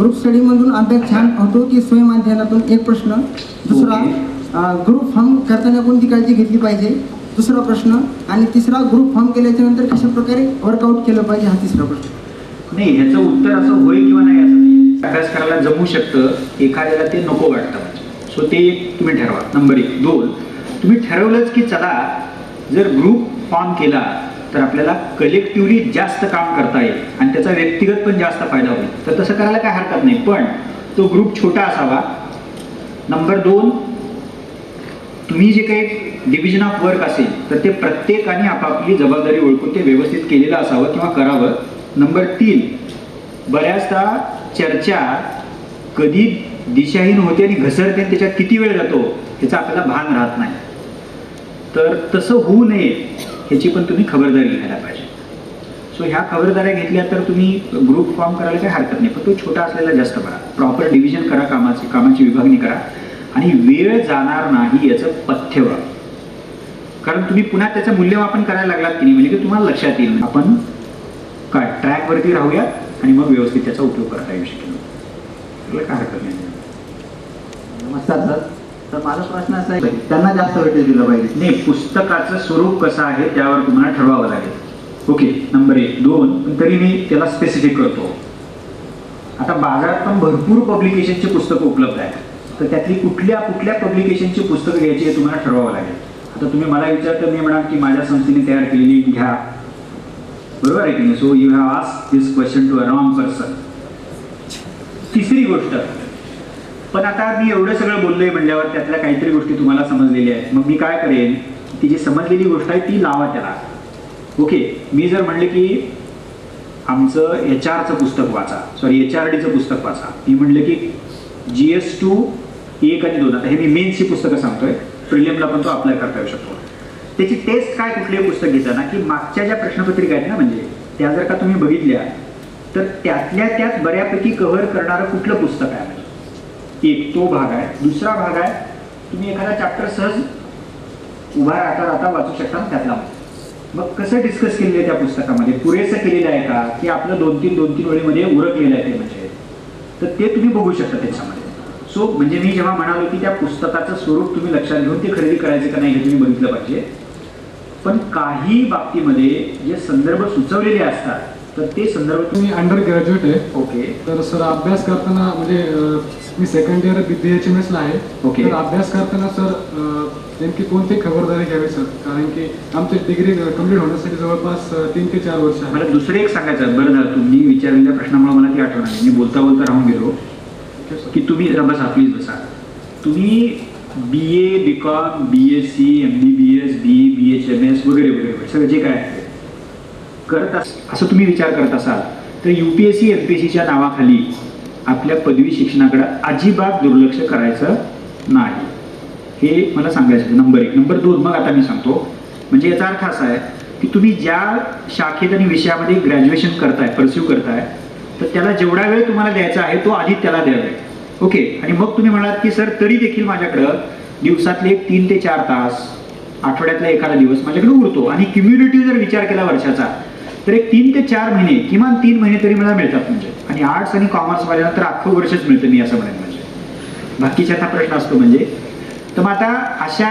Group study मधून अभ्यास छान होतो की स्वयंमाध्यमातून एक प्रश्न दुसरा ग्रुप फॉर्म करताना कोणती काळजी घेतली पाहिजे? दुसरा प्रश्न आणि तिसरा ग्रुप फॉर्म केल्याच्यानंतर कशा प्रकारे वर्कआउट केलं पाहिजे हा तिसरा प्रश्न. नाही ह्याचं उत्तर असं होय किंवा नाही असं नाही. अभ्यास करायला जमू शकतं एखाद्याला ते नको वाटतं. सो ते तुम्ही ठरवा. नंबर एक. दोन तुम्ही ठरवलंच की चला जर ग्रुप फॉर्म केला तर आपल्याला कलेक्टिव्हली जास्त काम करता येईल आणि त्याचा व्यक्तिगत पण जास्त फायदा होईल. तर तसं करायला काय हरकत नाही. पण तो ग्रुप छोटा असावा. नंबर दोन तुम्ही जे काही डिव्हिजन ऑफ वर्क असेल तर ते प्रत्येकाने आपापली जबाबदारी ओळखून ते व्यवस्थित केलेलं असावं किंवा करावं. नंबर तीन बऱ्याचदा चर्चा कधी दिशाहीन होते आणि घसरते आणि त्याच्यात किती वेळ जातो याचा आपल्याला भान राहत नाही. तर तसं होऊ नये. ह्याची पण तुम्ही खबरदारी घ्यायला पाहिजे. सो ह्या खबरदाऱ्या घेतल्या तर तुम्ही ग्रुप फॉर्म करायला काही हरकत नाही. पण तो छोटा असलेला जास्त करा प्रॉपर डिव्हिजन करा कामाची कामाची विभागणी करा. आणि वेळ जाणार नाही याचं पथ्य व्हा कारण तुम्ही पुन्हा त्याचं मूल्यमापन करायला लागलात की नाही म्हणजे की तुम्हाला लक्षात येईल. आपण काय ट्रॅकवरती राहूया आणि मग व्यवस्थित त्याचा उपयोग करता येऊ शकेल. तुला काय हरकत नाही. नमस्कार सर. तर माझा प्रश्न असा आहे त्यांना जास्त वेटेज दिलं पाहिजे. नाही पुस्तकाचं स्वरूप कसं आहे त्यावर तुम्हाला ठरवावं लागेल. ओके नंबर एक. दोन पण तरी मी त्याला स्पेसिफिक करतो. आता बाजारात पण भरपूर पब्लिकेशनची पुस्तकं उपलब्ध आहेत. तर त्यातली कुठल्या कुठल्या पब्लिकेशनची पुस्तकं घ्यायची हे तुम्हाला ठरवावं लागेल. आता तुम्ही मला विचारता मी म्हणाल की माझ्या संस्थेने तयार केलेली घ्या. बरोबर आहे की नाही? So you have ask this question to a wrong person तिसरी गोष्ट पण आता मी एवढं सगळं बोललोय म्हणल्यावर त्यातल्या काहीतरी गोष्टी तुम्हाला समजलेल्या आहेत. मग मी काय करेन? ती जी समजलेली गोष्ट आहे ती लावा त्याला. ओके मी जर म्हणले की आमचं एच आरचं पुस्तक वाचा. सॉरी एच आर डीचं पुस्तक वाचा. मी म्हणलं की जी एस टू एक आणि दोन. आता हे मी मेन्सची पुस्तकं सांगतोय. प्रिलियमला पण तो अप्लाय करता येऊ शकतो. त्याची टेस्ट काय कुठलंही पुस्तक घेताना की मागच्या ज्या प्रश्नपत्रिका आहेत ना म्हणजे त्या जर का तुम्ही बघितल्या तर त्यातल्या त्यात बऱ्यापैकी कव्हर करणारं कुठलं पुस्तक आहे? एक तो भाग आहे. दुसरा भाग आहे तुम्ही एखादा चॅप्टर सहज उभा राहता राहता वाचू शकता त्यातला. मग कसं डिस्कस केलेलं आहे त्या पुस्तकामध्ये? पुरेसं केलेलं आहे का? की आपलं दोन तीन दोन तीन वेळेमध्ये उरकलेलं आहे ते म्हणजे? तर ते तुम्ही बघू शकता त्याच्यामध्ये. सो म्हणजे मी जेव्हा म्हणालो की त्या पुस्तकाचं स्वरूप तुम्ही लक्षात घेऊन ते खरेदी करायचे का नाही हे तुम्ही बघितलं पाहिजे. पण काही बाबतीमध्ये जे संदर्भ सुचवलेले असतात तर ते संदर्भ मी अंडर ग्रॅज्युएट आहे. ओके तर सर अभ्यास करताना म्हणजे मी second year B H M एसला आहे. ओके. तर अभ्यास करताना सर नेमकी कोणती खबरदारी घ्यावी सर कारण की आमची डिग्री कंप्लीट होण्यासाठी जवळपास तीन ते चार वर्ष मला दुसरं एक सांगायचं. बरं झालं तुम्ही विचारलेल्या प्रश्नामुळे मला ती आठवण आली. मी बोलता बोलता राहून गेलो. की तुम्ही जरा बसा प्लीज बसा. तुम्ही B A B com B S C M B B S B B H M S वगैरे वगैरे सगळं जे काय करत अस असं तुम्ही विचार करत असाल तर U P S C M P S सीच्या नावाखाली आपल्या पदवी शिक्षणाकडे अजिबात दुर्लक्ष करायचं नाही. हे मला सांगायचं नंबर एक. नंबर दोन मग आता मी सांगतो. म्हणजे याचा अर्थ असा आहे की तुम्ही ज्या शाखेत आणि विषयामध्ये ग्रॅज्युएशन करताय परस्यू करताय तर त्याला जेवढा वेळ तुम्हाला द्यायचा आहे तो आधी त्याला द्यावे ओके? आणि मग तुम्ही म्हणालात की सर तरी देखील माझ्याकडं दिवसातले एक तीन ते चार तास आठवड्यातला एखादा दिवस माझ्याकडे उरतो. आणि क्युम्युनिटी जर विचार केला वर्षाचा तर एक तीन ते चार महिने किमान तीन महिने तरी मला मिळतात म्हणजे. आणि आर्ट्स आणि कॉमर्स वाल्याला तर अख्खं वर्षच मिळतं मी असं म्हणेन म्हणजे. बाकीच्याचा प्रश्न असतो म्हणजे तर मग आता अशा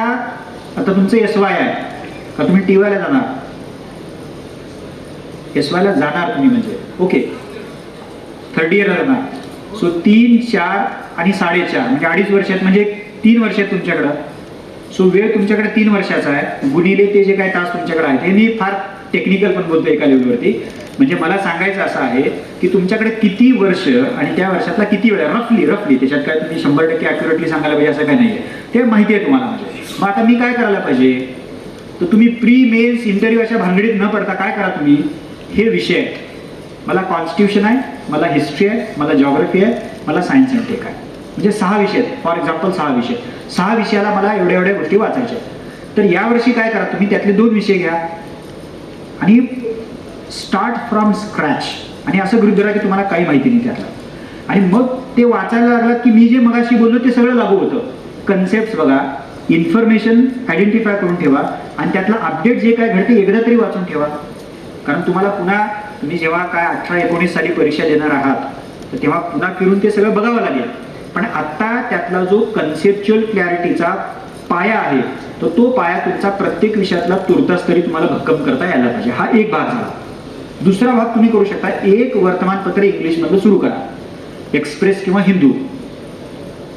आता तुमचं एस वाय आहे का तुम्ही टी वायला जाणार? एस वायला जाणार तुम्ही म्हणजे. ओके थर्ड इयरला जाणार. सो तीन चार आणि साडेचार म्हणजे अडीच वर्षात म्हणजे तीन वर्ष आहेत तुमच्याकडं. सो वेळ तुमच्याकडे तीन वर्षाचा आहे. गुणिले ते जे काही तास तुमच्याकडे आहेत हे मी फार टेक्निकल पण बोलतो एका लेवलवरती म्हणजे मला सांगायचं असं आहे की तुमच्याकडे किती वर्ष आणि त्या वर्षातला किती वेळा रफली रफली त्याच्यात काय तुम्ही शंभर टक्के अॅक्युरेटली सांगायला पाहिजे असं काय नाही आहे ते माहिती आहे तुम्हाला म्हणजे मग आता मी काय करायला पाहिजे? तर तुम्ही प्री मेन्स इंटरव्ह्यू अशा भानगडीत न पडता काय करा तुम्ही? हे विषय आहेत मला कॉन्स्टिट्यूशन आहे मला हिस्ट्री आहे मला जॉग्रफी आहे मला सायन्स अँड टेक आहे. म्हणजे सहा विषय आहेत. फॉर एक्झाम्पल सहा विषय सहा विषयाला मला एवढ्या एवढ्या गोष्टी वाचायच्या तर यावर्षी काय करा तुम्ही? त्यातले दोन विषय घ्या. आणि स्टार्ट फ्रॉम स्क्रॅच आणि असं गृहीत धरा की तुम्हाला काही माहिती नाही त्यातलं. आणि मग ते वाचायला लागलात की मी जे मगाशी बोललो ते सगळं लागू होतं. कन्सेप्ट बघा इन्फॉर्मेशन आयडेंटिफाय करून ठेवा आणि त्यातलं अपडेट जे काय घडते एकदा तरी वाचून ठेवा. कारण तुम्हाला पुन्हा तुम्ही जेव्हा काय अठरा एकोणीस साली परीक्षा देणार आहात तर तेव्हा पुन्हा फिरून ते सगळं बघावं लागेल. पण आत्ता त्यातला जो कन्सेप्च्युअल क्लॅरिटीचा पाया आहे तर तो पाया तुमचा प्रत्येक विषयातला तुर्तास तरी तुम्हाला भक्कम करता यायला पाहिजे. हा एक भाग झाला. दुसरा भाग तुम्ही करू शकता. एक वर्तमानपत्र इंग्लिशमधलं सुरू करा. एक्सप्रेस किंवा हिंदू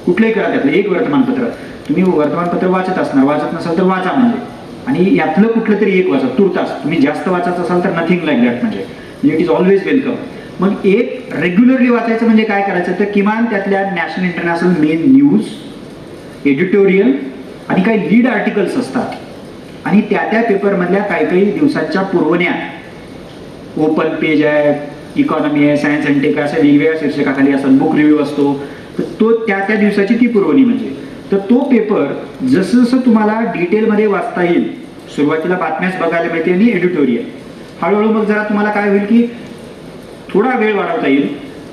कुठलंही करा त्यातलं. एक वर्तमानपत्र. तुम्ही वर्तमानपत्र वाचत असणार. वाचत नसाल तर वाचा म्हणजे. आणि यातलं कुठलं तरी एक वाचा. तुर्तास. तुम्ही जास्त वाचत असाल तर नथिंग लाईक दॅट म्हणजे. इट इज ऑलवेज वेलकम मग एक रेग्युलरली वाचायचं म्हणजे काय करायचं? तर किमान त्यातल्या national international main news editorial आणि काही लीड आर्टिकल्स असतात. आणि त्या त्या पेपरमधल्या काही काही दिवसांच्या पुरवण्या ओपन पेज आहे इकॉनॉमी आहे सायन्स अँड टेक अशा वेगवेगळ्या शीर्षकाखाली असतात बुक रिव्ह्यू असतो. तर तो त्या त्या दिवसाची ती पुरवणी म्हणजे. तर तो पेपर जसं जसं तुम्हाला डिटेलमध्ये वाचता येईल सुरुवातीला बातम्याच बघायला मिळते आणि एडिटोरियल हळूहळू मग जरा तुम्हाला काय होईल की थोडा वेळ वाढवता येईल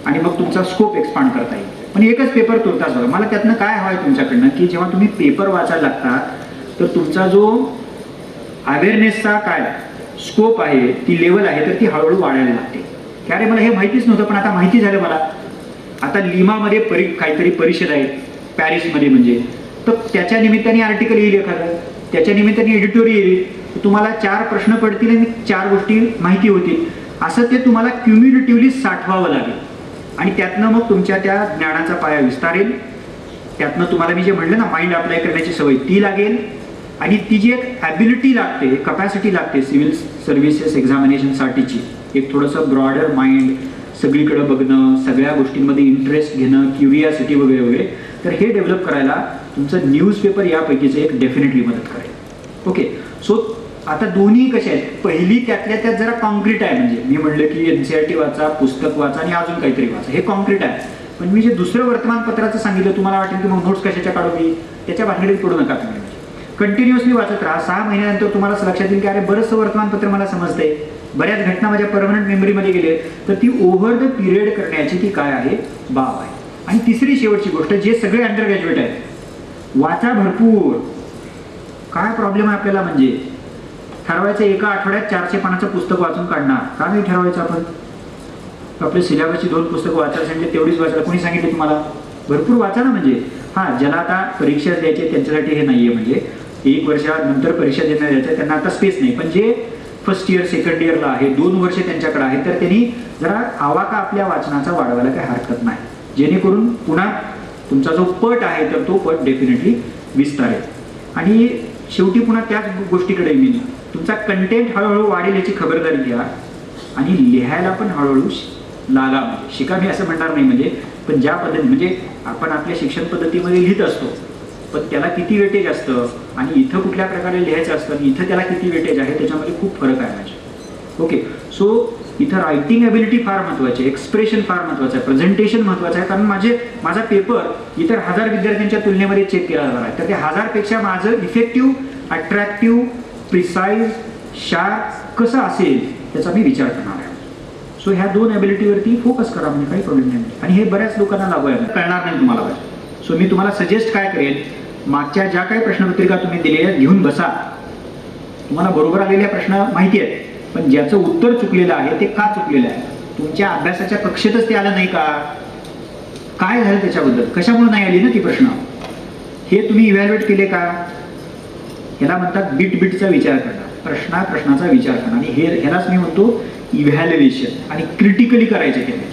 आणि मग तुमचा स्कोप एक्सपांड करता येईल. पण एकच पेपर तुर्तास बघा मला त्यातनं काय हवं आहे तुमच्याकडनं की जेव्हा तुम्ही पेपर वाचायला लागता तर तुमचा जो अवेअरनेसचा काय स्कोप आहे ती लेवल आहे तर ती हळूहळू वाढायला लागते. की अरे मला हे माहितीच नव्हतं पण आता माहिती झालं मला. आता लिमामध्ये परि काहीतरी परिषद आहे पॅरिसमध्ये म्हणजे. तर त्याच्या निमित्ताने आर्टिकल येईल एखादं. त्याच्या निमित्ताने एडिटोरियल येईल. तुम्हाला चार प्रश्न पडतील आणि चार गोष्टी माहिती होतील. असं ते तुम्हाला क्युम्युलेटिव्हली साठवावं लागेल. आणि त्यातनं मग तुमच्या त्या ज्ञानाचा पाया विस्तारेल. त्यातनं तुम्हाला मी जे म्हणलं ना माइंड अप्लाय करण्याची सवय ती लागेल. आणि ती जी एक ॲबिलिटी लागते कपॅसिटी लागते सिव्हिल सर्व्हिसेस एक्झामिनेशनसाठीची एक थोडंसं ब्रॉडर माइंड सगळीकडे बघणं सगळ्या गोष्टींमध्ये इंटरेस्ट घेणं क्युरियासिटी वगैरे वगैरे तर हे डेव्हलप करायला तुमचं न्यूजपेपर यापैकीचं एक डेफिनेटली मदत करेल. ओके सो आता दोन्ही कसे आहेत? पहिली त्यातल्या त्यात जरा कॉन्क्रीट आहे म्हणजे. मी म्हणलं की एन सी आर टी वाचा पुस्तक वाचा आणि अजून काहीतरी वाचा. हे कॉन्क्रीट आहे. पण मी जे दुसरं वर्तमानपत्राचं सांगितलं तुम्हाला वाटेल की मग नोट्स कशाच्या काढू मी त्याच्या भानगडीत पडू नका तुम्ही. कंटिन्युअसली वाचत राहा. सहा महिन्यानंतर तुम्हाला लक्षात येईल की अरे बरंचसं वर्तमानपत्र मला समजतंय. बऱ्याच घटना माझ्या परमनंट मेमरीमध्ये गेले तर ती ओव्हर द पिरियड करण्याची ती काय आहे? बाब आहे. आणि तिसरी शेवटची गोष्ट जे सगळे अंडर ग्रॅज्युएट आहेत वाचा भरपूर. काय प्रॉब्लेम आहे आपल्याला म्हणजे? ठरवायचं एका आठवड्यात चारशे पानाचं पुस्तक वाचून काढणार. का नाही ठरवायचं आपण? आपले सिलेबसची दोन पुस्तकं वाचायला सांगितले म्हणजे तेवढीच वाचायला कोणी सांगितले तुम्हाला? भरपूर वाचा ना म्हणजे. हां ज्याला आता परीक्षा द्यायची त्यांच्यासाठी हे नाही आहे म्हणजे. एक वर्षानंतर परीक्षा देणार द्यायचं त्यांना आता स्पेस नाही. पण जे फर्स्ट इयर सेकंड इयरला आहे दोन वर्ष त्यांच्याकडे आहे तर त्यांनी जरा आवाका आपल्या वाचनाचा वाढवायला काही हरकत नाही. जेणेकरून पुन्हा तुमचा जो पट आहे तर तो पट डेफिनेटली विस्तारेल. आणि शेवटी पुन्हा त्याच गोष्टीकडे मी तुमचा कंटेंट हळूहळू वाढेल याची खबरदारी घ्या. आणि लिहायला पण हळूहळू लागा म्हणजे. शिका मी असं म्हणणार नाही म्हणजे. पण ज्या पद्धती म्हणजे आपण आपल्या शिक्षण पद्धतीमध्ये लिहित असतो पण त्याला किती वेटेज असतं आणि इथं कुठल्या प्रकारे लिहायचं असतं आणि इथं त्याला किती वेटेज आहे त्याच्यामध्ये खूप फरक आहे माझ्या. ओके. सो इथं रायटिंग ॲबिलिटी फार महत्त्वाची आहे एक्सप्रेशन फार महत्त्वाचं आहे प्रेझेंटेशन महत्त्वाचं आहे. कारण माझे माझा पेपर इतर हजार विद्यार्थ्यांच्या तुलनेमध्ये चेक केला जाणार आहे. तर त्या हजारपेक्षा माझं इफेक्टिव्ह अट्रॅक्टिव्ह प्रिसाईज शार्प कसं असेल त्याचा मी विचार करणार आहे. सो ह्या दोन ॲबिलिटीवरती फोकस करा म्हणजे काही प्रॉब्लेम नाही. आणि हे बऱ्याच लोकांना लागू आहे. कळणार नाही तुम्हाला. पाहिजे सो मी तुम्हाला सजेस्ट काय करेन मागच्या ज्या काही प्रश्नपत्रिका तुम्ही दिलेल्या घेऊन बसा. तुम्हाला बरोबर आलेल्या प्रश्न माहिती आहेत. पण ज्याचं उत्तर चुकलेलं आहे ते का चुकलेलं आहे? तुमच्या अभ्यासाच्या कक्षेतच ते आलं नाही का? काय झालं त्याच्याबद्दल? कशामुळे नाही आली ना ती प्रश्न? हे तुम्ही इव्हॅल्युएट केले का? ह्याला म्हणतात बिट बीटचा विचार करणं प्रश्ना प्रश्नाचा विचार करणं. आणि हे ह्यालाच मी म्हणतो इव्हॅल्युएशन आणि क्रिटिकली करायचे ते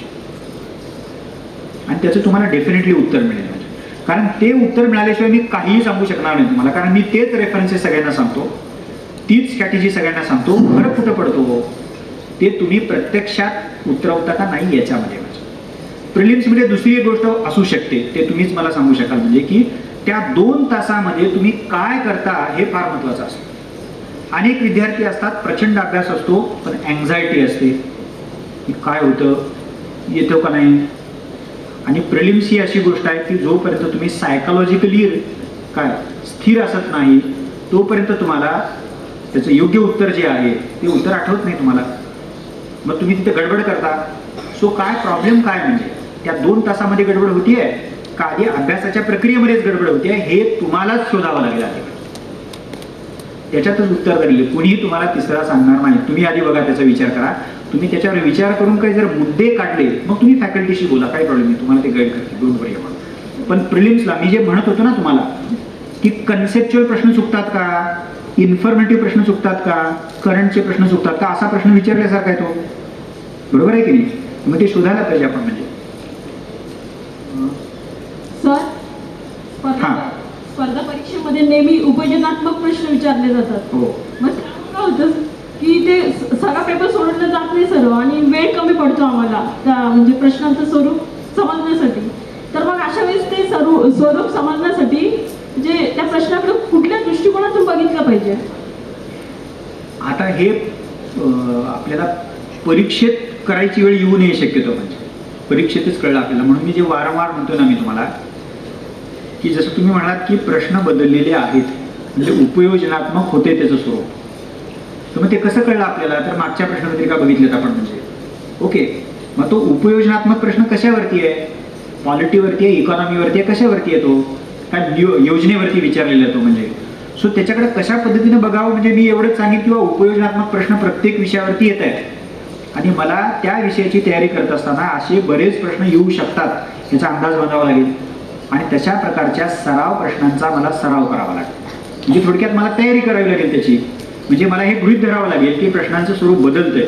आणि त्याचं तुम्हाला डेफिनेटली उत्तर मिळेल म्हणजे. कारण ते उत्तर मिळाल्याशिवाय मी काहीही सांगू शकणार नाही तुम्हाला. कारण मी तेच रेफरन्सेस सगळ्यांना सांगतो. तीच स्ट्रॅटेजी सगळ्यांना सांगतो. फरक कुठं पडतो हो? ते तुम्ही प्रत्यक्षात उतरवता का नाही याच्यामध्ये प्रिलिम्समध्ये दुसरी एक गोष्ट असू शकते. ते तुम्हीच मला सांगू शकाल. म्हणजे की त्या दोन तासामध्ये तुम्ही काय करता हे फार महत्त्वाचं असतं. अनेक विद्यार्थी असतात प्रचंड अभ्यास असतो पण अँझायटी असते. की काय होतं? येतं का नाही? आणि प्रिलिम्स ही अशी गोष्ट आहे की जोपर्यंत तुम्ही सायकोलॉजिकली काय स्थिर असत नाही तोपर्यंत तुम्हाला त्याचं योग्य उत्तर जे आहे ते उत्तर आठवत नाही तुम्हाला. मग तुम्ही तिथे गडबड करता. सो काय प्रॉब्लेम काय म्हणजे? त्या दोन तासामध्ये गडबड होती आहे कार्य अभ्यासाच्या प्रक्रियेमध्येच गडबड होते हे तुम्हालाच शोधावं लागेल आहे त्याच्यातच उत्तर दिले कुणीही तुम्हाला तिसरा सांगणार नाही. तुम्ही आधी बघा त्याचा विचार करा. तुम्ही त्याच्यावर विचार करून काही जर मुद्दे काढले मग तुम्ही फॅकल्टीशी बोला. काही प्रॉब्लेम नाही. तुम्हाला ते गाईड करते दोन पर्याय पण प्रिलिम्सला मी जे म्हणत होतो ना तुम्हाला की कन्सेप्च्युअल प्रश्न चुकतात का? इन्फॉर्मेटिव्ह प्रश्न चुकतात का? करंटचे प्रश्न चुकतात का? असा प्रश्न विचारल्यासारखा आहे तो. बरोबर आहे की नाही? मग ते शोधायला पाहिजे आपण म्हणजे. सर स्पर्धा परीक्षेमध्ये नेहमी उपयोजनात्मक प्रश्न विचारले जातात. हो. मग काय होतं? की ते सगळा पेपर सोडवलं जात नाही सर्व आणि वेळ कमी पडतो आम्हाला त्या म्हणजे प्रश्नांचं स्वरूप समजण्यासाठी. तर मग अशा वेळेस ते सर्व स्वरूप समजण्यासाठी जे त्या प्रश्नाकडे कुठल्या दृष्टिकोनातून बघितलं पाहिजे? आता हे आपल्याला परीक्षेत करायची वेळ येऊ नये शक्यतो म्हणजे. परीक्षेतच कळलं आपल्याला. म्हणून मी जे वारंवार म्हणतो ना मी तुम्हाला की जसं तुम्ही म्हणालात की प्रश्न बदललेले आहेत म्हणजे उपयोजनात्मक होते त्याचं स्वरूप. तर मग ते कसं कळलं आपल्याला? तर मागच्या प्रश्नपत्रिका बघितल्यात आपण म्हणजे. ओके. मग तो उपयोजनात्मक प्रश्न कशावरती आहे? पॉलिटीवरती आहे इकॉनॉमीवरती आहे कशावरती येतो काय योजनेवरती विचारलेला तो म्हणजे? सो त्याच्याकडे कशा पद्धतीने बघावं? म्हणजे मी एवढंच सांगेन किंवा उपयोजनात्मक प्रश्न प्रत्येक विषयावरती येत आहेत. आणि मला त्या विषयाची तयारी करत असताना असे बरेच प्रश्न येऊ शकतात याचा अंदाज बांधावा लागेल. आणि तशा प्रकारच्या सराव प्रश्नांचा मला सराव करावा लागेल. म्हणजे थोडक्यात मला तयारी करावी लागेल त्याची. म्हणजे मला हे गृहीत धरावं लागेल की प्रश्नांचं स्वरूप बदलतंय.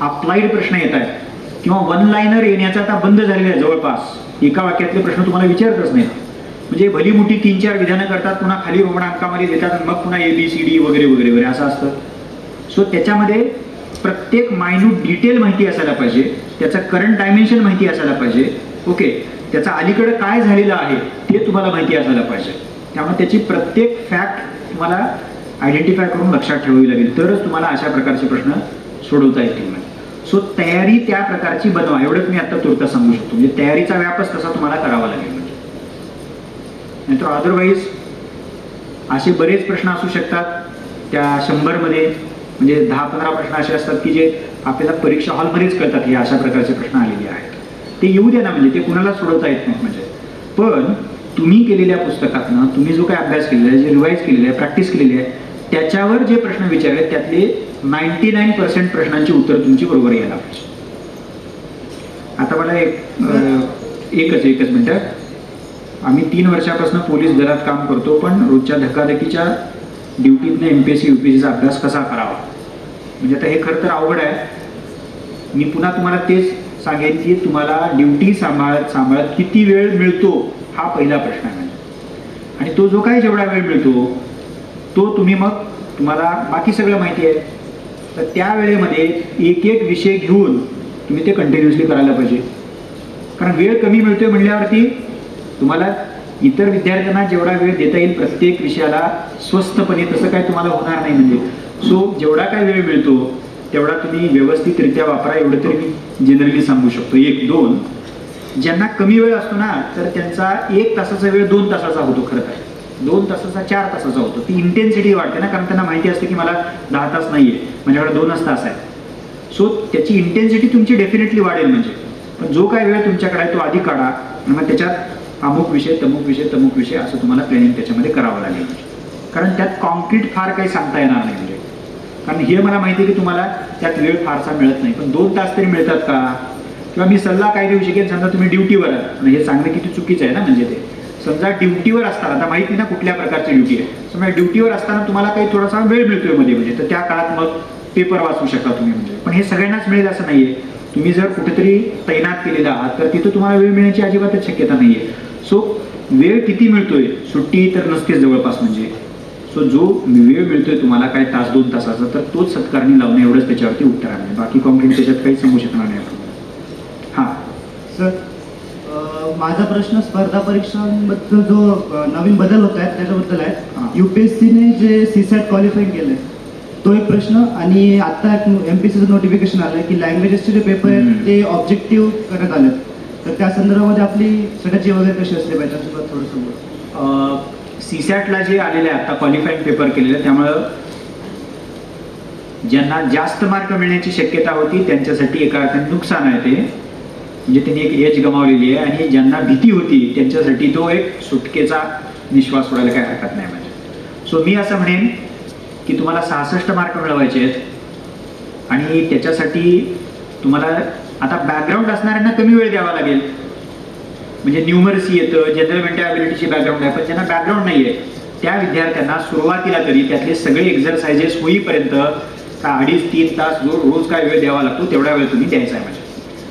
अप्लाईड प्रश्न येत आहेत किंवा वन लाईनर येण्याचा आता बंद झालेला आहे जवळपास. एका वाक्यातले प्रश्न तुम्हाला विचारतच नाहीत. म्हणजे भली मोठी तीन चार विधानं करतात पुन्हा खाली रोमण अंकामध्ये देतात मग पुन्हा ए बी सी डी वगैरे वगैरे वगैरे असं असतं. सो त्याच्यामध्ये प्रत्येक मायन्यूट डिटेल माहिती असायला पाहिजे. त्याचं करंट डायमेन्शन माहिती असायला पाहिजे. ओके त्याचा अलीकडे काय झालेलं आहे ते तुम्हाला माहिती असायला पाहिजे. त्यामुळे त्याची प्रत्येक फॅक्ट तुम्हाला आयडेंटिफाय करून लक्षात ठेवावी लागेल. तरच तुम्हाला अशा प्रकारचे प्रश्न सोडवता येतील. सो तयारी त्या प्रकारची बनवा. एवढंच मी आता तुर्त सांगू शकतो. म्हणजे तयारीचा व्यापच तसा तुम्हाला करावा लागेल. म्हणजे नाहीतर अदरवाईज असे बरेच प्रश्न असू शकतात त्या शंभरमध्ये. म्हणजे दहा पंधरा प्रश्न असे असतात की जे आपल्याला परीक्षा हॉलमध्येच कळतात हे अशा प्रकारचे प्रश्न आलेले आहेत. ते येऊ द्या ना म्हणजे ते कुणाला सोडवता येत नाहीत म्हणजे. पण तुम्ही केलेल्या पुस्तकातनं तुम्ही जो काय अभ्यास केलेला आहे जे रिवाईज केलेलं आहे प्रॅक्टिस केलेली आहे त्याच्यावर जे प्रश्न विचारले त्यातले नाईन्टी नाईन पर्सेंट प्रश्नांची उत्तर तुमची बरोबर यायला पाहिजे. आता मला एक एकच एकच मिनटं. आम्ही तीन वर्षापासून पोलीस दलात काम करतो पण रोजच्या धकाधकीच्या ड्युटीतनं M P S C U P एससीचा अभ्यास कसा करावा? म्हणजे आता हे खरं तर अवघड आहे. मी पुन्हा तुम्हाला तेच सांगेन की तुम्हाला ड्युटी सांभाळत सांभाळत किती वेळ मिळतो हा पहिला प्रश्न आहे. आणि तो जो काही जेवढा वेळ मिळतो तो तुम्ही मग तुम्हाला बाकी सगळं माहिती आहे. तर त्या वेळेमध्ये एक एक विषय घेऊन तुम्ही ते कंटिन्युअसली करायला पाहिजे. कारण वेळ कमी मिळतोय म्हणल्यावरती तुम्हाला इतर विद्यार्थ्यांना जेवढा वेळ देता येईल प्रत्येक विषयाला स्वस्तपणे तसं काय तुम्हाला होणार नाही म्हणजे. सो जेवढा काय वेळ मिळतो तेवढा तुम्ही व्यवस्थितरित्या वापरा एवढं तरी मी जनरली सांगू शकतो. एक दोन. ज्यांना कमी वेळ असतो ना तर त्यांचा एक तासाचा वेळ दोन तासाचा होतो खरं तर. दोन तासाचा चार तासाचा होतो. ती इंटेन्सिटी वाढते ना कारण त्यांना माहिती असते की मला दहा तास नाही आहे माझ्याकडे दोनच तास आहे सो त्याची इंटेन्सिटी तुमची डेफिनेटली वाढेल म्हणजे. पण जो काय वेळ तुमच्याकडे आहे तो आधी काढा. आणि मग त्याच्यात अमुक विषय तमुक विषय तमुक विषय असं तुम्हाला प्लॅनिंग त्याच्यामध्ये करावं लागेल. कारण त्यात कॉन्क्रीट फार काही सांगता येणार नाही म्हणजे. कारण हे मला माहिती आहे की तुम्हाला त्यात वेळ फारसा मिळत नाही. पण दोन तास तरी मिळतात का? किंवा मी सल्ला काय देऊ शकेन? समजा तुम्ही ड्युटीवर आहात. हे सांगणं किती चुकीचं आहे ना म्हणजे ते. समजा ड्युटीवर असताना आता माहिती ना कुठल्या प्रकारची ड्युटी आहे. समजा ड्युटीवर असताना तुम्हाला काही थोडासा वेळ मिळतोयमध्ये म्हणजे. तर त्या काळात मग पेपर वाचू शकता तुम्ही म्हणजे. पण हे सगळ्यांनाच मिळेल असं नाहीये. तुम्ही जर कुठेतरी तैनात केलेला आहात तर तिथं तुम्हाला वेळ मिळण्याची अजिबातच शक्यता नाहीये. सो वेळ किती मिळतोय? सुट्टी तर नसतेच जवळपास म्हणजे. सो जो वेळ मिळतोय तुम्हाला काय तास दोन तासाचा तर तोच सत्कारणी लावणं एवढंच त्याच्यावरती उत्तर आहे बाकी कॉम्प्लेंट त्याच्यात काही सांगू शकणार नाही आपण. हां. सर माझा प्रश्न स्पर्धा परीक्षांबद्दल जो नवीन बदल होत आहेत त्याच्याबद्दल हा. आहे युपीएससीने जे सीसॅट क्वालिफाईंग केलंय तो एक प्रश्न. आणि आता एम पी सीचं नोटिफिकेशन आलंय की लँग्वेजेसचे जे पेपर. आहेत ते ऑब्जेक्टिव्ह करण्यात आलेत. तर त्या संदर्भामध्ये आपली स्ट्रॅटजी वगैरे कशी असली पाहिजे? थोडंसं. सीसॅटला जे आलेले आहे आता क्वालिफाईंग पेपर केलेले आहे, त्यामुळं ज्यांना जास्त मार्क मिळण्याची शक्यता होती त्यांच्यासाठी एका अर्थाने नुकसान आहे ते. म्हणजे त्यांनी एक एज गमावलेली आहे आणि ज्यांना भीती होती त्यांच्यासाठी तो एक सुटकेचा निश्वास सोडायला काही हरकत नाही म्हणजे सो मी असं म्हणेन की तुम्हाला सहासष्ट मार्क मिळवायचे आहेत आणि त्याच्यासाठी तुम्हाला आता बॅकग्राऊंड असणाऱ्यांना कमी वेळ द्यावा लागेल. म्हणजे न्यूमरसी येतं जनरल मेंटॅबिलिटीची बॅकग्राऊंड आहे पण ज्यांना बॅकग्राऊंड नाही आहे त्या विद्यार्थ्यांना सुरुवातीला तरी त्यातले सगळे एक्झरसाइजेस होईपर्यंत अडीच तीन तास जो रोज काय वेळ द्यावा लागतो तेवढा वेळ तुम्ही द्यायचा आहे म्हणजे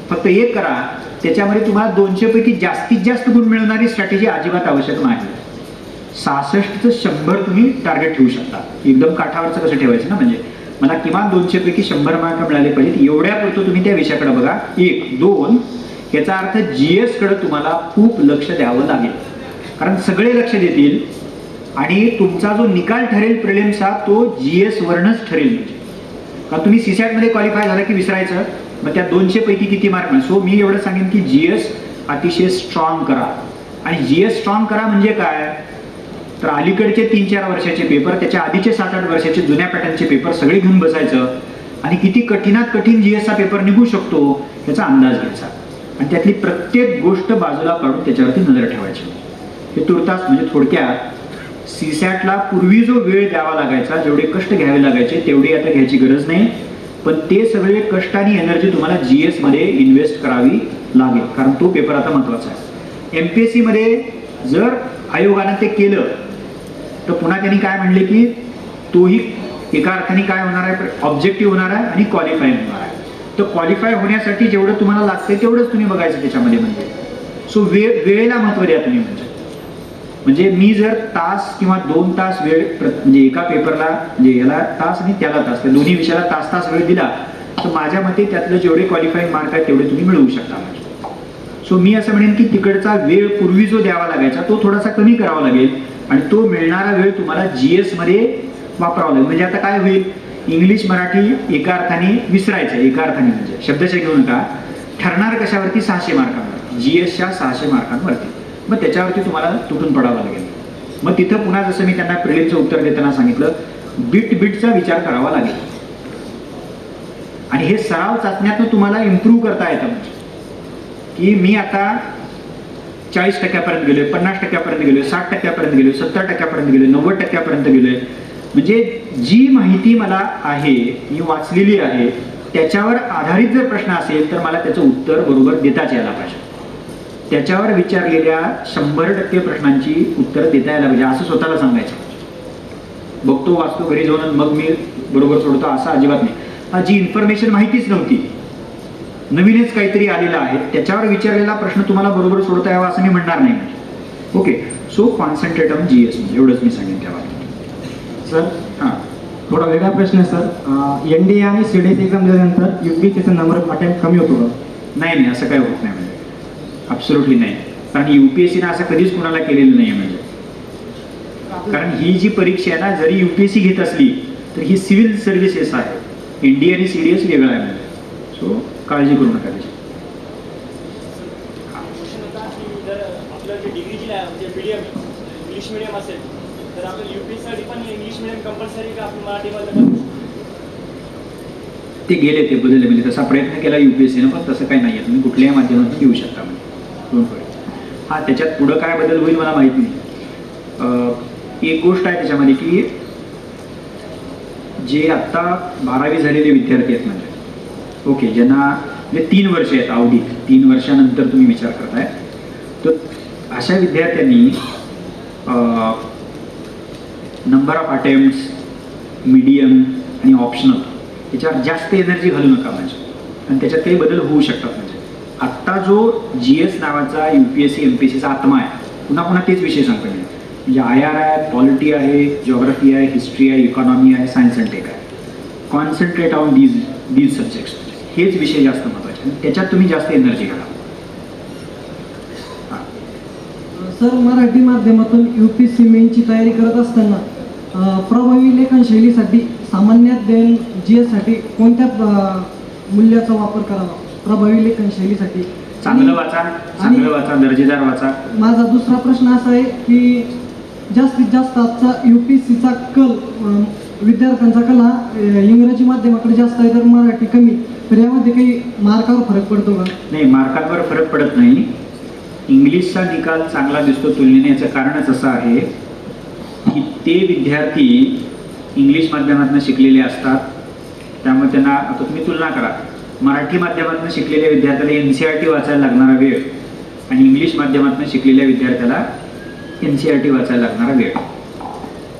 फक्त एक करा त्याच्यामध्ये तुम्हाला दोनशेपैकी जास्तीत जास्त गुण मिळणारी स्ट्रॅटेजी अजिबात आवश्यक नाही. सहासष्टचं शंभर तुम्ही टार्गेट ठेवू शकता. एकदम काठावरचं कसं ठेवायचं ना म्हणजे? मला किमान दोनशेपैकी शंभर मार्क मिळाले पाहिजेत. एवढ्यापुरतं तुम्ही त्या विषयाकडे बघा. एक दोन याचा अर्थ जी कडे तुम्हाला खूप लक्ष द्यावं लागेल. कारण सगळे लक्ष देतील आणि तुमचा जो निकाल ठरेल प्रिलिम्सचा तो जी एस वरनच ठरेल. म्हणजे कारण तुम्ही सी सॅटमध्ये क्वालिफाय झाला की विसरायचं? मग त्या दोनशे पैकी किती मार्क मिळेल? सो मी एवढं सांगेन की जी एस अतिशय स्ट्रॉंग करा. आणि जी एस स्ट्रॉंग करा म्हणजे काय? तर अलीकडचे तीन चार वर्षाचे पेपर त्याच्या आधीचे सात आठ वर्षाचे जुन्या पॅटर्नचे पेपर सगळे घेऊन बसायचं. आणि किती कठीणात कठीण जी एसचा पेपर निघू शकतो याचा अंदाज घ्यायचा. आणि त्यातली प्रत्येक गोष्ट बाजूला काढून त्याच्यावरती नजर ठेवायची. हे तुर्तास म्हणजे थोडक्यात सीसॅटला पूर्वी जो वेळ द्यावा लागायचा जेवढे कष्ट घ्यावे लागायचे तेवढी आता घ्यायची गरज नाही. पण ते सगळे कष्ट आणि एनर्जी तुम्हाला जी मध्ये इन्व्हेस्ट करावी लागेल. कारण तो पेपर आता महत्त्वाचा आहे. एम पी एस सीमध्ये जर आयोगानं ते केलं तर पुन्हा त्यांनी काय म्हणले की तोही एका अर्थाने काय होणार आहे? ऑब्जेक्टिव्ह होणार आहे आणि क्वालिफाईंग होणार आहे. तर क्वालिफाय होण्यासाठी जेवढं तुम्हाला लागतंय तेवढंच तुम्ही बघायचं त्याच्यामध्ये म्हणजे. सो वेळ वेळेला महत्त्व द्या तुम्ही म्हणजे. म्हणजे मी जर तास किंवा दोन तास वेळ प्र- म्हणजे एका पेपरला म्हणजे याला तास आणि त्याला तास त्या दोन्ही विषयाला तास तास वेळ दिला तर माझ्या मते त्यातलं जेवढे क्वालिफाईंग मार्क आहेत तेवढे तुम्ही मिळवू शकता म्हणजे. सो मी असं म्हणेन की तिकडचा वेळ पूर्वी जो द्यावा लागायचा तो थोडासा कमी करावा लागेल आणि तो मिळणारा वेळ तुम्हाला जी मध्ये वापरावा लागेल. म्हणजे आता काय होईल? इंग्लिश मराठी एका अर्थाने विसरायचं एका अर्थाने म्हणजे शब्दशः घेऊ नका ठरणार कशावरती? सहाशे मार्कांवर. जी एसच्या सहाशे मार्कांवरती. मग त्याच्यावरती तुम्हाला तुटून पडावं लागेल. मग तिथं पुन्हा जसं मी त्यांना प्रिलिमचं उत्तर देताना सांगितलं बिट बिटचा विचार करावा लागेल. आणि हे सराव चाचण्यातून तुम्हाला इम्प्रूव्ह करता येतं म्हणजे. की मी आता चाळीस टक्क्यापर्यंत गेलोय पन्नास टक्क्यापर्यंत गेलोय साठ टक्क्यापर्यंत गेलोय सत्तर टक्क्यापर्यंत गेलोय नव्वद टक्क्यापर्यंत गेलोय. म्हणजे जी माहिती मला आहे मी वाचलेली आहे त्याच्यावर आधारित जर प्रश्न असेल तर मला त्याचं उत्तर बरोबर देताच यायला पाहिजे. त्याच्यावर विचारलेल्या शंभर टक्के प्रश्नांची उत्तरं देता यायला पाहिजे असं स्वतःला सांगायचं. बघतो वाचतो घरी जाऊन मग मी बरोबर सोडतो असं अजिबात नाही. हा, जी इन्फॉर्मेशन माहितीच नव्हती नवीनच काहीतरी आलेलं आहे त्याच्यावर विचारलेला प्रश्न तुम्हाला बरोबर सोडता यावा असं मी म्हणणार नाही. Okay so concentrate on G S एवढंच मी सांगेन त्या बाबतीत. सर हां. थोडा वेगळा प्रश्न आहे सर. एन डी ए आणि सी डी एस एक्झाम दिल्यानंतर यू पी एसचा नंबर अटेम्प्ट कमी होतो का? नाही नाही असं काही होत नाही म्हणजे. ॲब्सोल्युटली नाही. कारण यू पी एस सीनं असं कधीच कुणाला केलेलं नाही म्हणजे. कारण ही जी परीक्षा आहे ना जरी यू पी एस सी घेत असली तर ही सिव्हिल सर्व्हिसेस आहे. एन डी आणि सी डी एस वेगळं आहे म्हणजे. सो काळजी करू नका त्याची. जर आपलं जे डिग्री जी आहे म्हणजे मीडियम इंग्लिश मिडियम असेल तर आपलं युपीसाठी पण इंग्लिश मिडियम कंपल्सरी का आपण मराठीमध्ये ते गेले ते बदलले म्हणजे तसा प्रयत्न केला यू पी एस सीनं पण तसं काही नाही आहे तुम्ही कुठल्याही माध्यमातून घेऊ शकता म्हणजे दोन वरी हा त्याच्यात पुढं काय बदल होईल मला माहीत नाही. एक गोष्ट आहे त्याच्यामध्ये की जे आत्ता बारावी झालेले विद्यार्थी आहेत म्हणजे ओके ज्यांना म्हणजे तीन वर्ष आहेत आवडीत तीन वर्षानंतर तुम्ही विचार करताय. तर अशा विद्यार्थ्यांनी नंबर ऑफ अटेम्प्ट्स मीडियम आणि ऑप्शनल त्याच्यावर जास्त एनर्जी घालू नका म्हणजे. आणि त्याच्यात काही बदल होऊ शकतात म्हणजे. आत्ता जो जी एस नावाचा U P S C M P S सीचा आत्मा आहे पुन्हा पुन्हा तेच विषय सांगतो मी. म्हणजे आय आर आहे पॉलिटी आहे जॉग्राफी आहे हिस्ट्री आहे इकॉनॉमी आहे सायन्स अँड टेक आहे. Concentrate on these these subjects हेच विषय जास्त महत्त्वाचे आणि त्याच्यात तुम्ही जास्त एनर्जी घाला. हां. सर मराठी माध्यमातून यू पी सी मेनची तयारी करत असताना प्रभावी लेखनशैलीसाठी सामान्य अध्ययन जी एससाठी कोणत्या मूल्याचा वापर करावा? प्रभावी लेखनशैलीसाठी. चांगलं आणि- वाचा चांगलं वाचा दर्जेदार वाचा. माझा दुसरा प्रश्न असा आहे की जास्तीत जास्त आजचा यू पी सीचा कल विद्यार्थ्यांचा कल हा इंग्रजी माध्यमाकडे जास्त आहे तर मराठी कमी. तर यामध्ये काही मार्कावर फरक पडतो का? नाही मार्कांवर फरक पडत नाही. इंग्लिशचा निकाल चांगला दिसतो तुलनेने याचं कारणच असं आहे की ते विद्यार्थी इंग्लिश माध्यमातून शिकलेले असतात. त्यामुळे त्यांना आता तुम्ही तुलना करा. मराठी माध्यमातून शिकलेल्या विद्यार्थ्याला एन सी आर टी वाचायला लागणारा वेळ आणि इंग्लिश माध्यमातून शिकलेल्या विद्यार्थ्याला एन सी आर टी वाचायला लागणारा वेळ.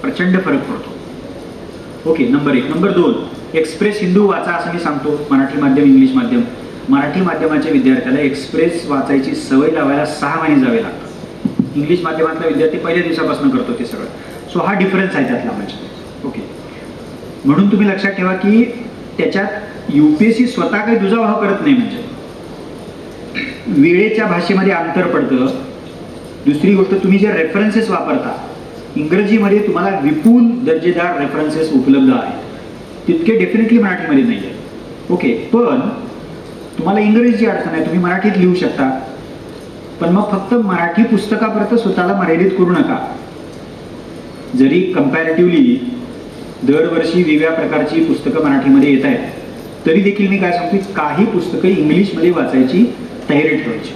प्रचंड फरक पडतो. ओके नंबर एक. नंबर दोन. एक्सप्रेस हिंदू वाचा असं मी सांगतो. मराठी माध्यम इंग्लिश माध्यम. मराठी माध्यमाच्या विद्यार्थ्याला एक्सप्रेस वाचायची सवय लावायला सहा महिने जावे लागतात. इंग्लिश माध्यमातला विद्यार्थी पहिल्या दिवसापासून करतो ते सगळं. सो हा डिफरन्स आहे त्यातला म्हणजे. ओके म्हणून तुम्ही लक्षात ठेवा की त्याच्यात यू पी एस सी स्वतः काही दुजाभाव करत नाही म्हणजे. वेळेच्या भाषेमध्ये अंतर पडतं. दुसरी गोष्ट तुम्ही जे रेफरन्सेस वापरता इंग्रजीमध्ये तुम्हाला विपुल दर्जेदार रेफरन्सेस उपलब्ध आहेत. तितके डेफिनेटली मराठीमध्ये नाही आहेत. ओके पण तुम्हाला इंग्रजीची अडचण आहे तुम्ही मराठीत लिहू शकता. पण मग फक्त मराठी पुस्तकापर्यंत स्वतःला मर्यादित करू नका. जरी कम्पॅरेटिव्हली दरवर्षी वेगळ्या प्रकारची पुस्तकं मराठीमध्ये येत आहेत तरी देखील मी काय सांगतो काही पुस्तकं इंग्लिशमध्ये वाचायची तयारी ठेवायची.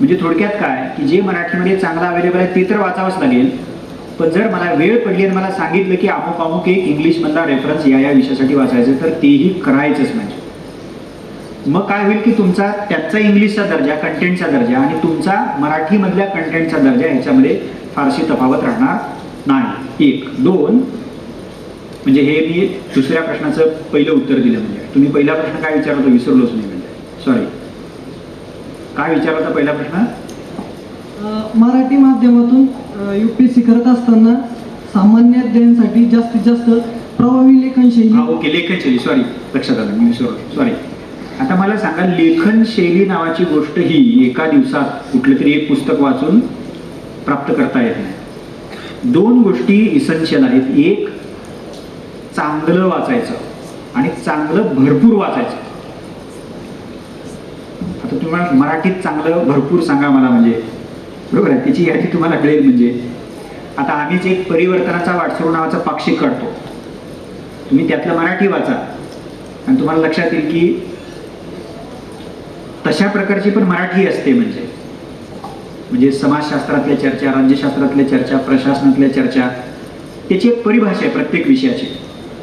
म्हणजे थोडक्यात काय की जे मराठीमध्ये चांगलं अवेलेबल आहे ते तर वाचावंच लागेल पण जर मला वेळ पडली आणि मला सांगितलं की अमुक अमुक एक इंग्लिशमधला रेफरन्स या या विषयासाठी वाचायचं तर तेही करायचंच म्हणजे. मग काय होईल की तुमचा त्याचा इंग्लिशचा दर्जा कंटेंटचा दर्जा आणि तुमचा मराठीमधल्या कंटेंटचा दर्जा ह्याच्यामध्ये फारशी तफावत राहणार नाही. एक दोन म्हणजे हे मी दुसऱ्या प्रश्नाचं पहिलं उत्तर दिलं म्हणजे. तुम्ही पहिला प्रश्न काय विचारला होता विसरलोच नाही म्हणजे. सॉरी काय विचारला होता पहिला प्रश्न? मराठी माध्यमातून यू पी एस सी करत असताना सामान्य ज्ञानासाठी जास्तीत जास्त प्रभावी लेखनशैली हा ओके लेखनशैली सॉरी लक्षात आलं. मी विसरलो. सॉरी आता मला सांगा लेखनशैली नावाची गोष्ट ही एका दिवसात कुठलं तरी एक पुस्तक वाचून प्राप्त करता येत नाही. दोन गोष्टी इसेन्शियल आहेत. एक चांगलं वाचायचं आणि चांगलं भरपूर वाचायचं. आता तुम्हाला मराठीत चांगलं भरपूर सांगा मला म्हणजे. बरोबर आहे? त्याची यादी तुम्हाला कळेल म्हणजे. आता आम्हीच एक परिवर्तनाचा वाटसरू नावाचा पाक्षिक काढतो. तुम्ही त्यातलं मराठी वाचा. आणि तुम्हाला लक्षात येईल की तशा प्रकारची पण मराठी असते म्हणजे. म्हणजे समाजशास्त्रातल्या चर्चा राज्यशास्त्रातल्या चर्चा प्रशासनातल्या चर्चा त्याची एक परिभाषा आहे प्रत्येक विषयाची.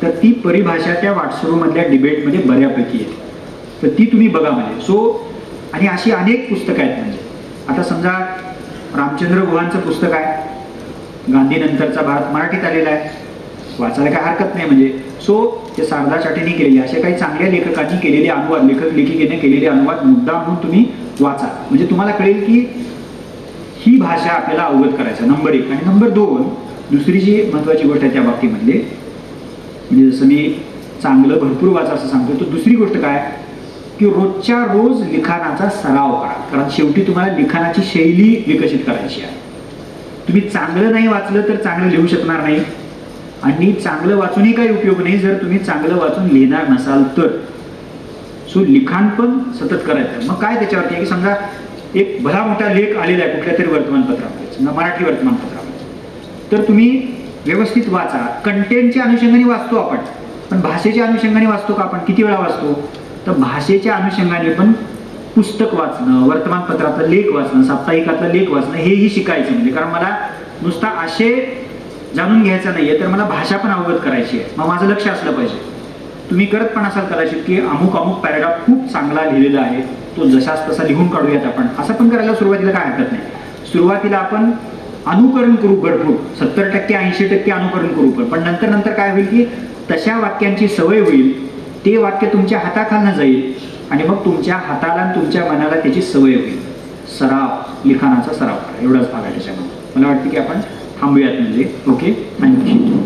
तर ती परिभाषा त्या वाटसरूमधल्या डिबेटमध्ये बऱ्यापैकी आहे तर ती तुम्ही बघा म्हणजे. सो आणि अशी अनेक पुस्तकं आहेत म्हणजे. आता समजा रामचंद्र गुहांचं पुस्तक आहे. गांधीनंतरचा भारत मराठीत आलेला आहे. वाचायला काय हरकत नाही म्हणजे. सो ते शारदा चाटेने केलेले असे काही चांगल्या लेखकांनी केलेले अनुवाद लेखक लेखिकेने केलेले अनुवाद मुद्दा म्हणून तुम्ही वाचा. म्हणजे तुम्हाला कळेल की ही भाषा आपल्याला अवगत करायचं नंबर एक. आणि नंबर दोन दुसरी जी महत्त्वाची गोष्ट आहे त्या बाबतीमधले म्हणजे जसं मी चांगलं भरपूर वाचा असं सांगतो तर दुसरी गोष्ट काय? की रोजच्या रोज लिखाणाचा सराव करा. कारण शेवटी तुम्हाला लिखाणाची शैली विकसित करायची आहे. तुम्ही चांगलं नाही वाचलं तर चांगलं लिहू शकणार नाही. आणि चांगलं वाचूनही काही उपयोग नाही जर तुम्ही चांगलं वाचून लिहिणार नसाल तर. सो लिखाण पण सतत करायचं मग काय त्याच्यावरती आहे की समजा एक भला मोठा लेख आलेला आहे कुठल्या तरी वर्तमानपत्रामध्ये ना मराठी वर्तमानपत्रामध्ये. तर तुम्ही व्यवस्थित वाचा. कंटेंटच्या अनुषंगाने वाचतो आपण. पण भाषेच्या अनुषंगाने वाचतो का आपण? किती वेळा वाचतो? तर भाषेच्या अनुषंगाने पण पुस्तक वाचणं वर्तमानपत्रातलं लेख वाचणं साप्ताहिकातलं लेख वाचणं हेही शिकायचं म्हणजे. कारण मला नुसता आशय जाणून घ्यायचा नाहीये तर मला भाषा पण अवगत करायची आहे. मग माझं लक्ष असलं पाहिजे. तुम्ही करत पण असाल कदाचित की अमुक अमुक पॅराग्राफ खूप चांगला लिहिलेला आहे. तो जसाच तसा लिहून काढूयात आपण. असं पण करायला सुरुवातीला काय हरकत नाही. सुरुवातीला आपण अनुकरण करू भरपूर. सत्तर टक्के ऐंशी टक्के अनुकरण करू पण. पण नंतर नंतर काय होईल की तशा वाक्यांची सवय होईल ते वाक्य तुमच्या हाताखालनं जाईल आणि मग तुमच्या हाताला आणि तुमच्या मनाला त्याची सवय होईल. सराव लिखाणाचा सराव करा. एवढाच भाग आहे त्याच्यामध्ये. मला वाटतं की आपण थांबूयात म्हणजे. ओके? Thank you.